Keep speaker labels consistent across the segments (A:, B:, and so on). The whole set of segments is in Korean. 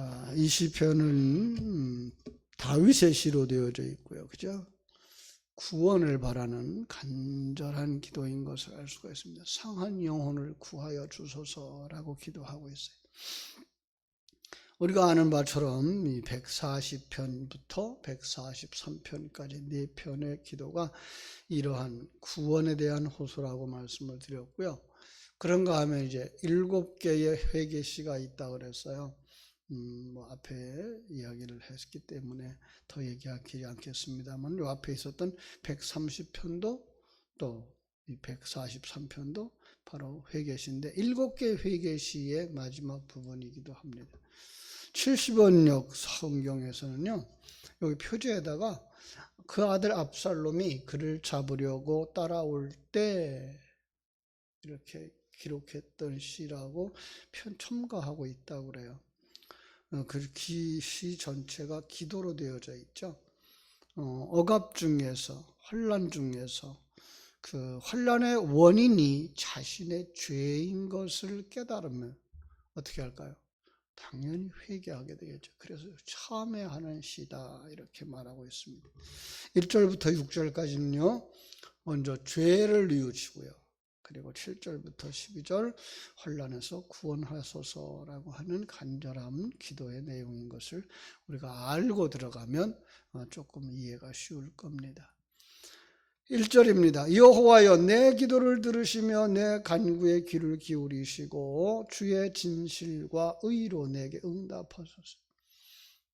A: 아, 이 시편은 음, 다윗의 시로 되어져 있고요. 그죠? 구원을 바라는 간절한 기도인 것을 알 수가 있습니다. 상한 영혼을 구하여 주소서라고 기도하고 있어요. 우리가 아는 바처럼 이 140편부터 143편까지 네 편의 기도가 이러한 구원에 대한 호소라고 말씀을 드렸고요. 그런가 하면 이제 일곱 개의 회개시가 있다 그랬어요. 음, 뭐 앞에 이야기를 했기 때문에 더 얘기하지 않겠습니다만 요 앞에 있었던 130편도 또 이 143편도 바로 회개시인데 일곱 개 회개시의 마지막 부분이기도 합니다. 70원역 성경에서는요. 여기 표지에다가 그 아들 압살롬이 그를 잡으려고 따라올 때 이렇게 기록했던 시라고 편 첨가하고 있다고 그래요. 어, 그시 전체가 기도로 되어져 있죠. 어, 억압 중에서 환란 중에서 그 환란의 원인이 자신의 죄인 것을 깨달으면 어떻게 할까요? 당연히 회개하게 되겠죠. 그래서 참회하는 시다 이렇게 말하고 있습니다. 1절부터 6절까지는요. 먼저 죄를 뉘우치고요. 그리고 7절부터 12절 혼란에서 구원하소서라고 하는 간절한 기도의 내용인 것을 우리가 알고 들어가면 어, 조금 이해가 쉬울 겁니다. 1절입니다. 여호와여 내 기도를 들으시며 내 간구의 귀를 기울이시고 주의 진실과 의로 내게 응답하소서.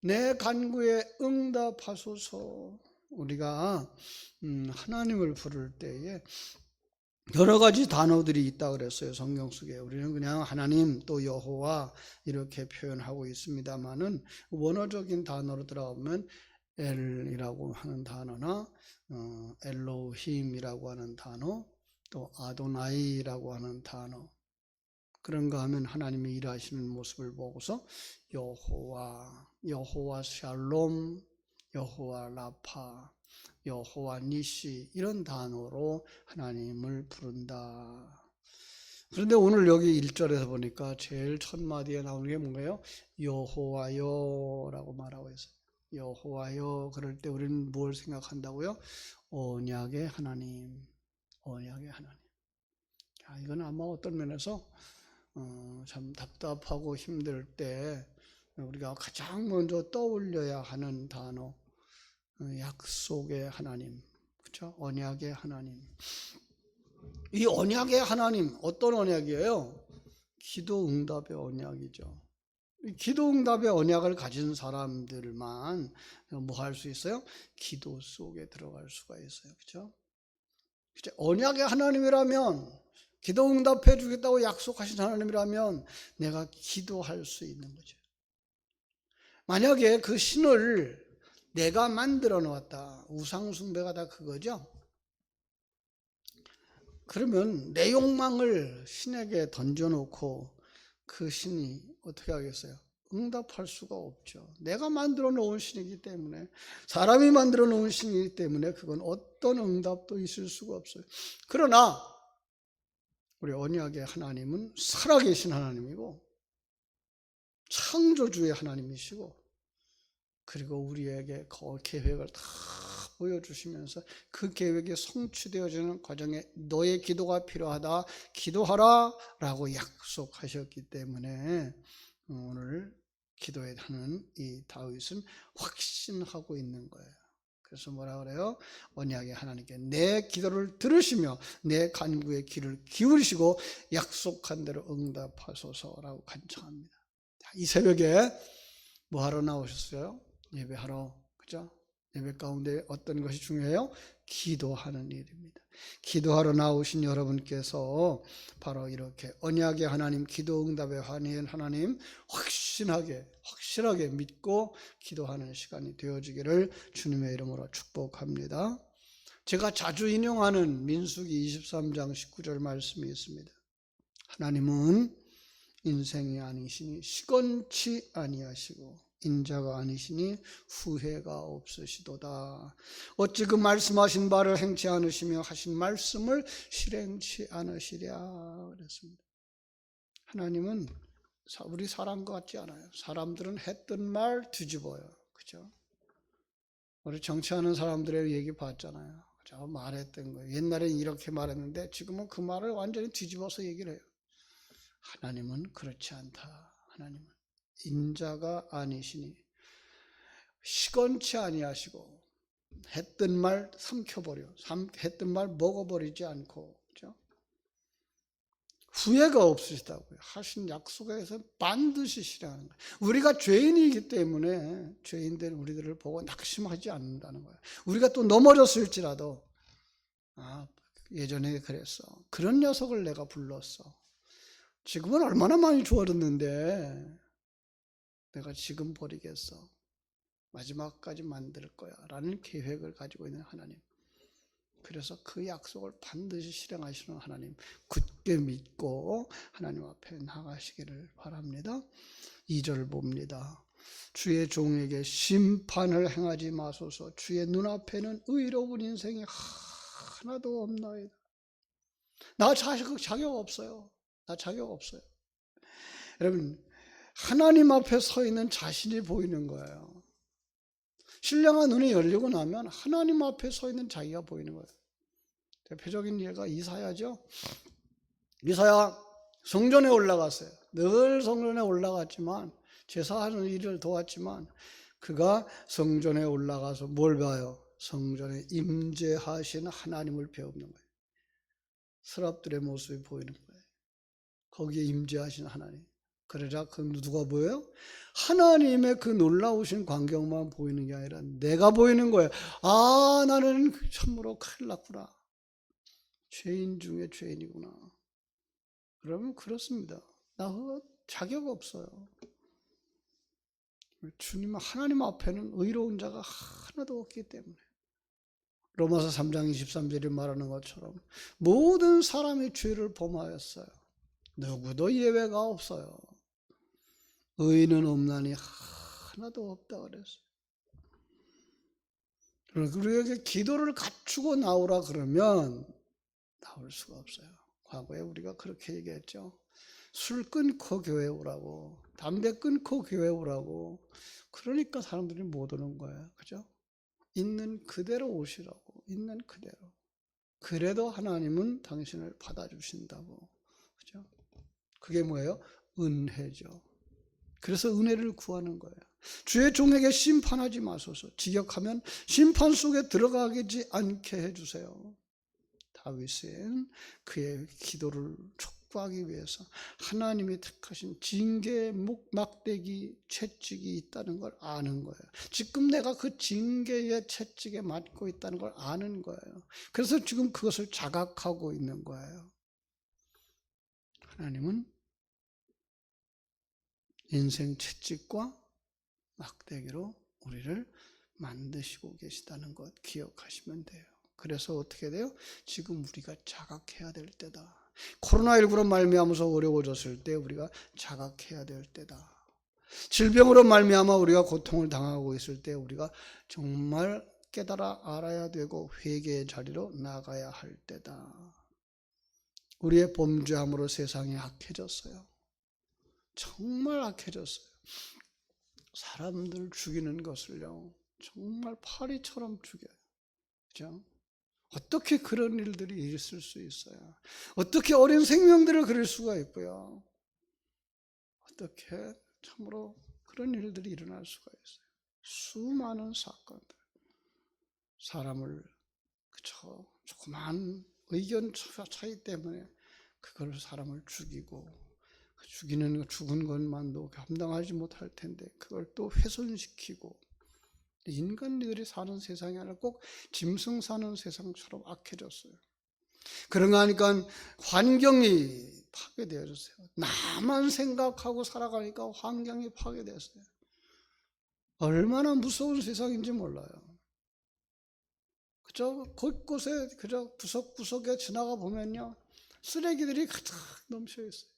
A: 내 간구에 응답하소서. 우리가 음, 하나님을 부를 때에 여러 가지 단어들이 있다 그랬어요 성경 속에. 우리는 그냥 하나님 또 여호와 이렇게 표현하고 있습니다만은 원어적인 단어로 들어가면 엘이라고 하는 단어나 어, 엘로힘이라고 하는 단어 또 아도나이라고 하는 단어 그런가 하면 하나님이 일하시는 모습을 보고서 여호와 여호와 샬롬 여호와 라파 여호와 니시 이런 단어로 하나님을 부른다. 그런데 오늘 여기 1절에서 보니까 제일 첫 마디에 나오는 게 뭔가요? 여호와여라고 말하고 있어요. 여호와여 그럴 때 우리는 뭘 생각한다고요? 언약의 하나님, 언약의 하나님. 아, 이건 아마 어떤 면에서 어, 참 답답하고 힘들 때 우리가 가장 먼저 떠올려야 하는 단어, 어, 약속의 하나님, 그렇죠? 언약의 하나님. 이 언약의 하나님 어떤 언약이에요? 기도 응답의 언약이죠. 기도 응답의 언약을 가진 사람들만 뭐 할 수 있어요? 기도 속에 들어갈 수가 있어요. 그렇죠? 언약의 하나님이라면 기도 응답해 주겠다고 약속하신 하나님이라면 내가 기도할 수 있는 거죠. 만약에 그 신을 내가 만들어 놓았다. 우상숭배가 다 그거죠. 그러면 내 욕망을 신에게 던져놓고 그 신이 어떻게 하겠어요? 응답할 수가 없죠. 내가 만들어 놓은 신이기 때문에, 사람이 만들어 놓은 신이기 때문에 그건 어떤 응답도 있을 수가 없어요. 그러나, 우리 언약의 하나님은 살아계신 하나님이고, 창조주의 하나님이시고, 그리고 우리에게 그 계획을 다 보여주시면서 그 계획이 성취되어지는 과정에 너의 기도가 필요하다. 기도하라. 라고 약속하셨기 때문에 오늘 기도에 하는 이 다윗은 확신하고 있는 거예요. 그래서 뭐라 그래요? 언약의 하나님께 내 기도를 들으시며 내 간구의 귀를 기울이시고 약속한 대로 응답하소서라고 간청합니다. 이 새벽에 뭐 하러 나오셨어요? 예배하러 그죠? 예배 가운데 어떤 것이 중요해요? 기도하는 일입니다. 기도하러 나오신 여러분께서 바로 이렇게 언약의 하나님, 기도 응답의 하나님 확신하게 확실하게 믿고 기도하는 시간이 되어지기를 주님의 이름으로 축복합니다. 제가 자주 인용하는 민수기 23장 19절 말씀이 있습니다. 하나님은 인생이 아니시니 시건치 아니하시고 인자가 아니시니 후회가 없으시도다. 어찌 그 말씀하신 바를 행치 않으시며 하신 말씀을 실행치 않으시랴 그랬습니다. 하나님은 사- 우리 사람 같지 않아요. 사람들은 했던 말 뒤집어요. 그죠? 우리 정치하는 사람들의 얘기 봤잖아요. 그죠? 말했던 거예요. 옛날엔 이렇게 말했는데 지금은 그 말을 완전히 뒤집어서 얘기를 해요. 하나님은 그렇지 않다. 하나님은 인자가 아니시니 시건치 아니하시고 했던 말 삼켜버려. 삼- 했던 말 먹어버리지 않고 그죠? 후회가 없으시다고요. 하신 약속에서 반드시 실행하는 거예요. 우리가 죄인이기 때문에 죄인들 우리들을 보고 낙심하지 않는다는 거예요. 우리가 또 넘어졌을지라도 아 예전에 그랬어. 그런 녀석을 내가 불렀어. 지금은 얼마나 많이 좋아졌는데 내가 지금 버리겠어. 마지막까지 만들 거야. 라는 계획을 가지고 있는 하나님. 그래서 그 약속을 반드시 실행하시는 하나님 굳게 믿고 하나님 앞에 나가시기를 바랍니다. 2절 봅니다. 주의 종에게 심판을 행하지 마소서 주의 눈앞에는 의로운 인생이 하나도 없나이다. 나 자격, 자격 없어요. 나 자격 없어요. 여러분 하나님 앞에 서 있는 자신이 보이는 거예요. 신령한 눈이 열리고 나면 하나님 앞에 서 있는 자기가 보이는 거예요. 대표적인 예가 이사야죠. 이사야 성전에 올라갔어요. 늘 성전에 올라갔지만 제사하는 일을 도왔지만 그가 성전에 올라가서 뭘 봐요? 성전에 임재하신 하나님을 배우는 거예요. 스랍들의 모습이 보이는 거예요. 거기에 임재하신 하나님. 그러자 그 누가 보여요? 하나님의 그 놀라우신 광경만 보이는 게 아니라 내가 보이는 거예요. 아, 나는 참으로 큰일 났구나. 죄인 중에 죄인이구나. 그러면 그렇습니다. 나 자격 없어요. 주님 하나님 앞에는 의로운 자가 하나도 없기 때문에. 로마서 3장 23절이 말하는 것처럼 모든 사람이 죄를 범하였어요. 누구도 예외가 없어요. 의인은 없나니 하나도 없다 그랬어요. 우리에게 기도를 갖추고 나오라 그러면 나올 수가 없어요. 과거에 우리가 그렇게 얘기했죠. 술 끊고 교회 오라고, 담배 끊고 교회 오라고. 그러니까 사람들이 못 오는 거예요. 그죠? 있는 그대로 오시라고, 있는 그대로. 그래도 하나님은 당신을 받아주신다고. 그죠? 그게 뭐예요? 은혜죠. 그래서 은혜를 구하는 거예요. 주의 종에게 심판하지 마소서. 지적하면 심판 속에 들어가지 않게 해주세요. 다윗은 그의 기도를 촉구하기 위해서 하나님이 택하신 징계의 목 막대기 채찍이 있다는 걸 아는 거예요. 지금 내가 그 징계의 채찍에 맞고 있다는 걸 아는 거예요. 그래서 지금 그것을 자각하고 있는 거예요. 하나님은 인생 채찍과 막대기로 우리를 만드시고 계시다는 것 기억하시면 돼요. 그래서 어떻게 돼요? 지금 우리가 자각해야 될 때다. 코로나19로 말미암아서 어려워졌을 때 우리가 자각해야 될 때다. 질병으로 말미암아 우리가 고통을 당하고 있을 때 우리가 정말 깨달아 알아야 되고 회개의 자리로 나가야 할 때다. 우리의 범죄함으로 세상이 악해졌어요. 정말 악해졌어요. 사람들 죽이는 것을요, 정말 파리처럼 죽여요. 그죠? 어떻게 그런 일들이 있을 수 있어요? 어떻게 어린 생명들을 그릴 수가 있고요? 어떻게 참으로 그런 일들이 일어날 수가 있어요? 수많은 사건들. 사람을, 그쵸, 조그만 의견 차이 때문에 그걸 사람을 죽이고, 그 죽이는, 죽은 것만도 감당하지 못할 텐데, 그걸 또 훼손시키고, 인간들이 사는 세상이 아니라 꼭 짐승 사는 세상처럼 악해졌어요. 그런가 하니까 환경이 파괴되어졌어요. 나만 생각하고 살아가니까 환경이 파괴됐어요. 얼마나 무서운 세상인지 몰라요. 그저 곳곳에 그저 구석구석에 지나가 보면요. 쓰레기들이 가득 넘쳐 있어요.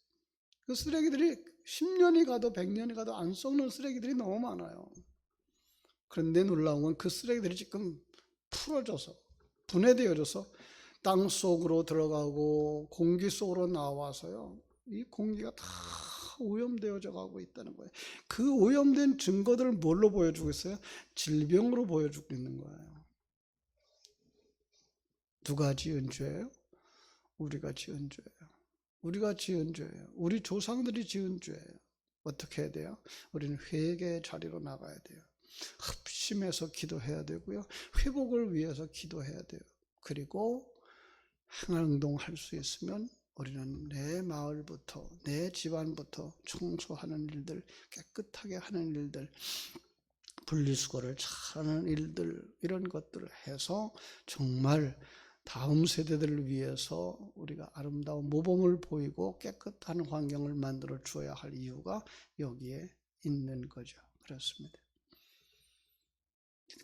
A: 그 쓰레기들이 10년이 가도 100년이 가도 안 썩는 쓰레기들이 너무 많아요. 그런데 놀라운 건 그 쓰레기들이 지금 풀어져서 분해되어져서 땅 속으로 들어가고 공기 속으로 나와서요. 이 공기가 다 오염되어져 가고 있다는 거예요. 그 오염된 증거들을 뭘로 보여주고 있어요? 질병으로 보여주고 있는 거예요. 누가 지은 죄예요? 우리가 지은 죄예요. 우리가 지은 죄예요. 우리 조상들이 지은 죄예요. 어떻게 해야 돼요? 우리는 회개의 자리로 나가야 돼요. 합심해서 기도해야 되고요. 회복을 위해서 기도해야 돼요. 그리고 행동할 수 있으면 우리는 내 마을부터 내 집안부터 청소하는 일들 깨끗하게 하는 일들 분리수거를 잘하는 일들 이런 것들을 해서 정말 다음 세대들을 위해서 우리가 아름다운 모범을 보이고 깨끗한 환경을 만들어 주어야 할 이유가 여기에 있는 거죠. 그렇습니다.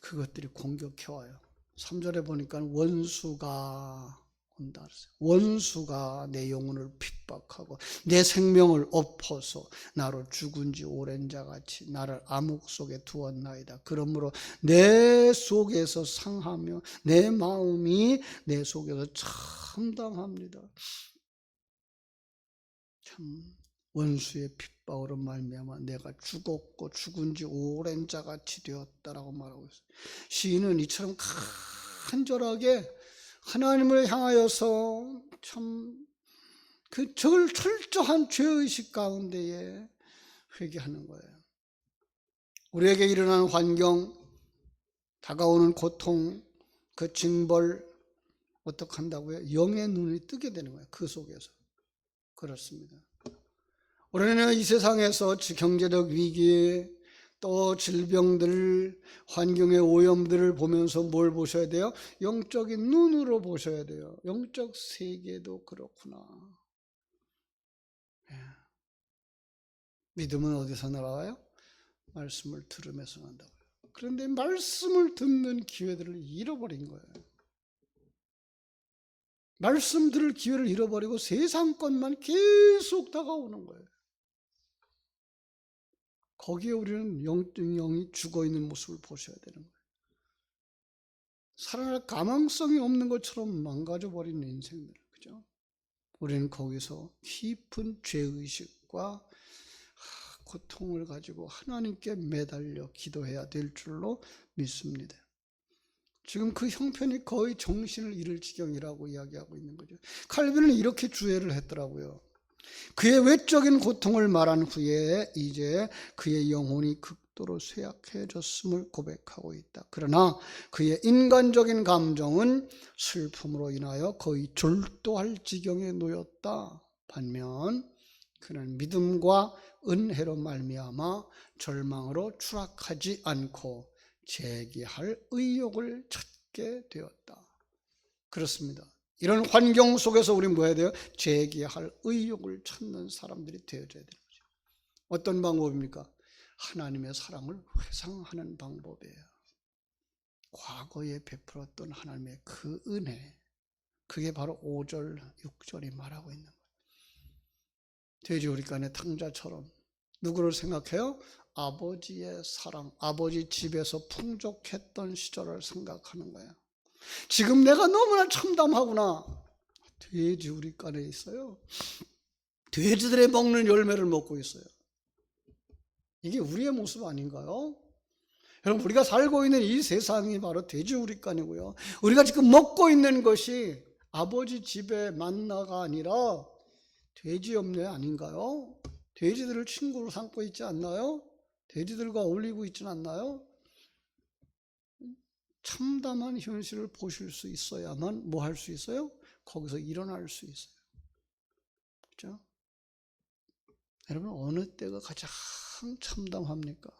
A: 그것들이 공격해 와요. 3절에 보니까 원수가 온다. 원수가 내 영혼을 핍박하고 내 생명을 엎어서 나로 죽은 지 오랜 자 같이 나를 암흑 속에 두었나이다. 그러므로 내 속에서 상하며 내 마음이 내 속에서 참담합니다. 참 원수의 핍박으로 말미암아 내가 죽었고 죽은 지 오랜 자 같이 되었다라고 말하고 있어요. 시인은 이처럼 간절하게 하나님을 향하여서 참그 철저한 죄의식 가운데에 회개하는 거예요. 우리에게 일어나는 환경, 다가오는 고통, 그 징벌, 어떻게 한다고요? 영의 눈이 뜨게 되는 거예요. 그 속에서. 그렇습니다. 우리는 이 세상에서 경제적 위기, 또 질병들, 환경의 오염들을 보면서 뭘 보셔야 돼요? 영적인 눈으로 보셔야 돼요. 영적 세계도 그렇구나. 예. 믿음은 어디서 나와요? 말씀을 들으면서 난다고요. 그런데 말씀을 듣는 기회들을 잃어버린 거예요. 말씀 들을 기회를 잃어버리고 세상 것만 계속 다가오는 거예요. 거기에 우리는 영이 죽어 있는 모습을 보셔야 되는 거예요. 살아날 가망성이 없는 것처럼 망가져 버리는 인생들, 그죠? 우리는 거기서 깊은 죄의식과 고통을 가지고 하나님께 매달려 기도해야 될 줄로 믿습니다. 지금 그 형편이 거의 정신을 잃을 지경이라고 이야기하고 있는 거죠. 칼빈은 이렇게 주의를 했더라고요. 그의 외적인 고통을 말한 후에 이제 그의 영혼이 극도로 쇠약해졌음을 고백하고 있다. 그러나 그의 인간적인 감정은 슬픔으로 인하여 거의 절도할 지경에 놓였다. 반면 그는 믿음과 은혜로 말미암아 절망으로 추락하지 않고 재기할 의욕을 찾게 되었다. 그렇습니다. 이런 환경 속에서 우리 뭐 해야 돼요? 재기할 의욕을 찾는 사람들이 되어져야 되는 거죠. 어떤 방법입니까? 하나님의 사랑을 회상하는 방법이에요. 과거에 베풀었던 하나님의 그 은혜, 그게 바로 5절, 6절이 말하고 있는 거예요. 돼지우리간의 탕자처럼 누구를 생각해요? 아버지의 사랑, 아버지 집에서 풍족했던 시절을 생각하는 거예요. 지금 내가 너무나 참담하구나. 돼지 우리 간에 있어요. 돼지들의 먹는 열매를 먹고 있어요. 이게 우리의 모습 아닌가요? 여러분, 우리가 살고 있는 이 세상이 바로 돼지 우리 간이고요. 우리가 지금 먹고 있는 것이 아버지 집의 만나가 아니라 돼지 염려 아닌가요? 돼지들을 친구로 삼고 있지 않나요? 돼지들과 어울리고 있지 않나요? 참담한 현실을 보실 수 있어야만 뭐 할 수 있어요? 거기서 일어날 수 있어요. 그죠? 여러분, 어느 때가 가장 참담합니까?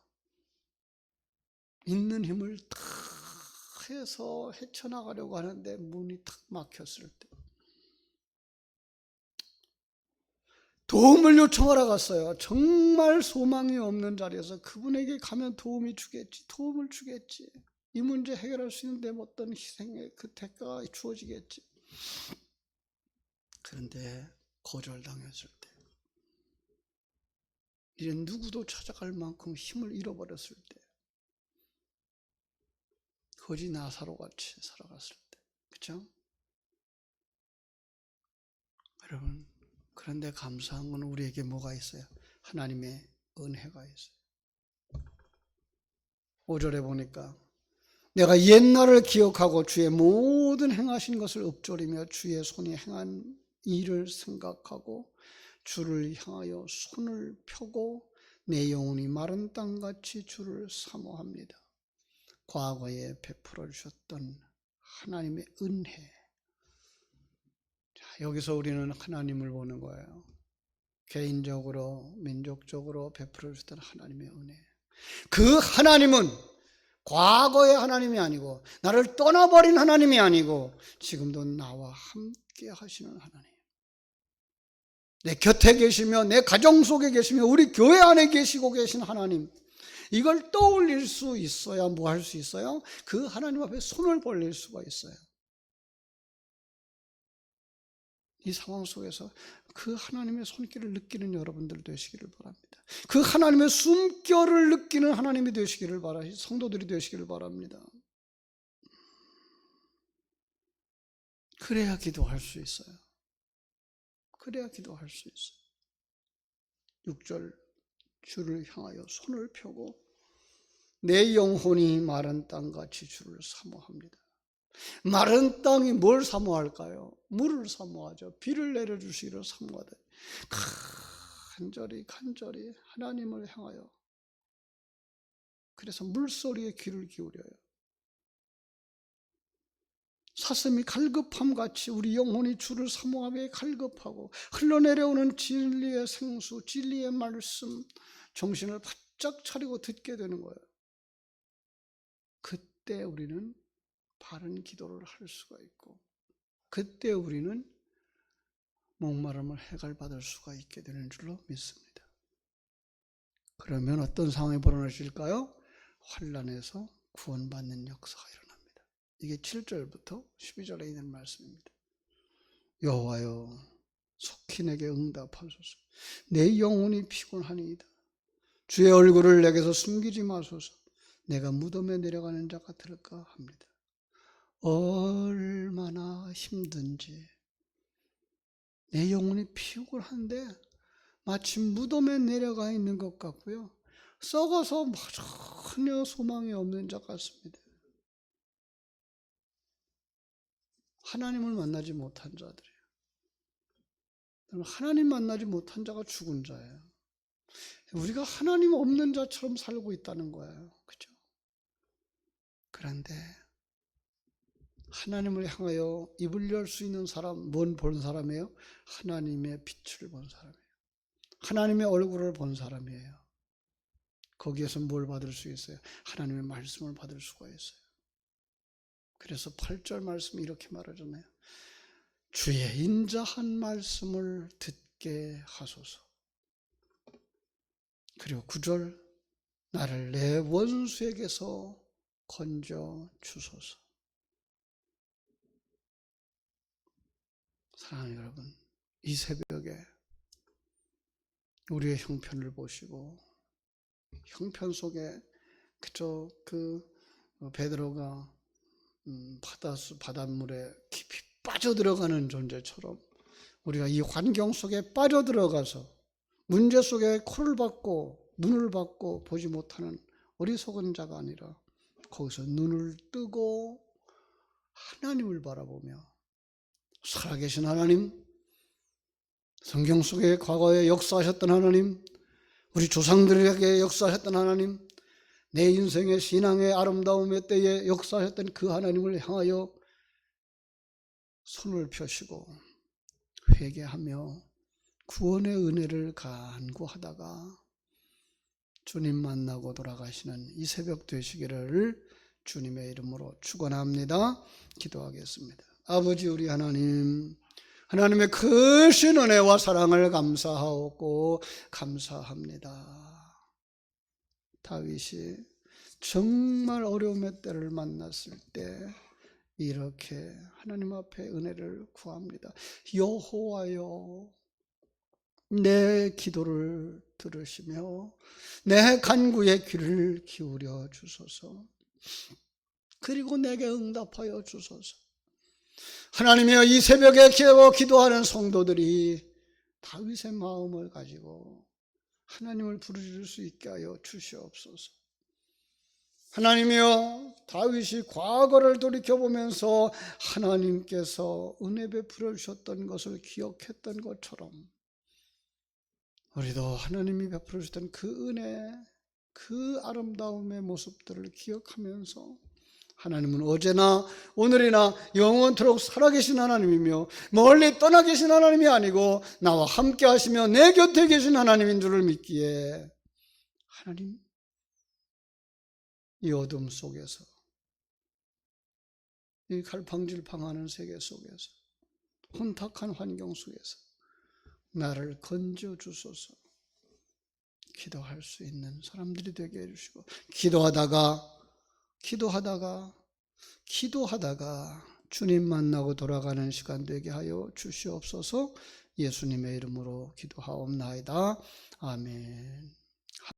A: 있는 힘을 다 해서 헤쳐나가려고 하는데 문이 탁 막혔을 때. 도움을 요청하러 갔어요. 정말 소망이 없는 자리에서 그분에게 가면 도움이 주겠지, 도움을 주겠지. 이 문제 해결할 수 있는 데 어떤 희생의 그 대가가 주어지겠지. 그런데 거절당했을 때, 이제 누구도 찾아갈 만큼 힘을 잃어버렸을 때, 거지 나사로 같이 살아갔을 때, 그죠? 여러분, 그런데 감사한 건 우리에게 뭐가 있어요? 하나님의 은혜가 있어요. 5절에 보니까 내가 옛날을 기억하고 주의 모든 행하신 것을 읊조리며 주의 손이 행한 일을 생각하고 주를 향하여 손을 펴고 내 영혼이 마른 땅같이 주를 사모합니다. 과거에 베풀어 주셨던 하나님의 은혜. 자, 여기서 우리는 하나님을 보는 거예요. 개인적으로, 민족적으로 베풀어 주셨던 하나님의 은혜. 그 하나님은 과거의 하나님이 아니고, 나를 떠나버린 하나님이 아니고, 지금도 나와 함께 하시는 하나님. 내 곁에 계시며, 내 가정 속에 계시며, 우리 교회 안에 계시고 계신 하나님. 이걸 떠올릴 수 있어야 뭐 할 수 있어요? 그 하나님 앞에 손을 벌릴 수가 있어요. 이 상황 속에서 그 하나님의 손길을 느끼는 여러분들 되시기를 바랍니다. 그 하나님의 숨결을 느끼는 하나님이 되시기를 바라, 성도들이 되시기를 바랍니다. 그래야 기도할 수 있어요. 그래야 기도할 수 있어요. 6절 주를 향하여 손을 펴고 내 영혼이 마른 땅같이 주를 사모합니다. 마른 땅이 뭘 사모할까요? 물을 사모하죠. 비를 내려주시기를 사모하되 간절히 간절히 하나님을 향하여 그래서 물소리에 귀를 기울여요. 사슴이 갈급함 같이 우리 영혼이 주를 사모하며 갈급하고 흘러내려오는 진리의 생수, 진리의 말씀, 정신을 바짝 차리고 듣게 되는 거예요. 그때 우리는 바른 기도를 할 수가 있고, 그때 우리는 목마름을 해갈받을 수가 있게 되는 줄로 믿습니다. 그러면 어떤 상황이 벌어질까요? 환란에서 구원받는 역사가 일어납니다. 이게 7절부터 12절에 있는 말씀입니다. 여호와여 속히 내게 응답하소서. 내 영혼이 피곤하니이다. 주의 얼굴을 내게서 숨기지 마소서. 내가 무덤에 내려가는 자가 들을까 합니다. 얼마나 힘든지 내 영혼이 피곤한데 마치 무덤에 내려가 있는 것 같고요. 썩어서 전혀 소망이 없는 자 같습니다. 하나님을 만나지 못한 자들이에요. 하나님 만나지 못한 자가 죽은 자예요. 우리가 하나님 없는 자처럼 살고 있다는 거예요. 그죠? 그런데 하나님을 향하여 입을 열 수 있는 사람, 뭔 본 사람이에요? 하나님의 빛을 본 사람이에요. 하나님의 얼굴을 본 사람이에요. 거기에서 뭘 받을 수 있어요? 하나님의 말씀을 받을 수가 있어요. 그래서 8절 말씀이 이렇게 말하잖아요. 주의 인자한 말씀을 듣게 하소서. 그리고 9절 나를 내 원수에게서 건져 주소서. 사랑하는 여러분, 이 새벽에 우리의 형편을 보시고 형편 속에 그저 그 베드로가 음, 바다수 바닷물에 깊이 빠져 들어가는 존재처럼 우리가 이 환경 속에 빠져 들어가서 문제 속에 코를 박고 눈을 박고 보지 못하는 어리석은 자가 아니라 거기서 눈을 뜨고 하나님을 바라보며 살아계신 하나님, 성경 속에 과거에 역사하셨던 하나님, 우리 조상들에게 역사하셨던 하나님, 내 인생의 신앙의 아름다움의 때에 역사하셨던 그 하나님을 향하여 손을 펴시고 회개하며 구원의 은혜를 간구하다가 주님 만나고 돌아가시는 이 새벽 되시기를 주님의 이름으로 축원합니다. 기도하겠습니다. 아버지 우리 하나님 하나님의 크신 은혜와 사랑을 감사하고 감사합니다. 다윗이 정말 어려움의 때를 만났을 때 이렇게 하나님 앞에 은혜를 구합니다. 여호와여 내 기도를 들으시며 내 간구의 귀를 기울여 주소서. 그리고 내게 응답하여 주소서. 하나님이여 이 새벽에 기도 기도하는 성도들이 다윗의 마음을 가지고 하나님을 부르짖을 수 있게 하여 주시옵소서. 하나님이여 다윗이 과거를 돌이켜 보면서 하나님께서 은혜 베풀어 주셨던 것을 기억했던 것처럼 우리도 하나님이 베풀어 주셨던 그 은혜, 그 아름다움의 모습들을 기억하면서 하나님은 어제나 오늘이나 영원토록 살아계신 하나님이며 멀리 떠나 계신 하나님이 아니고 나와 함께 하시며 내 곁에 계신 하나님인 줄을 믿기에 하나님 이 어둠 속에서 이 갈팡질팡하는 세계 속에서 혼탁한 환경 속에서 나를 건져 주소서. 기도할 수 있는 사람들이 되게 해주시고 기도하다가 기도하다가 기도하다가 주님 만나고 돌아가는 시간 되게 하여 주시옵소서 예수님의 이름으로 기도하옵나이다. 아멘.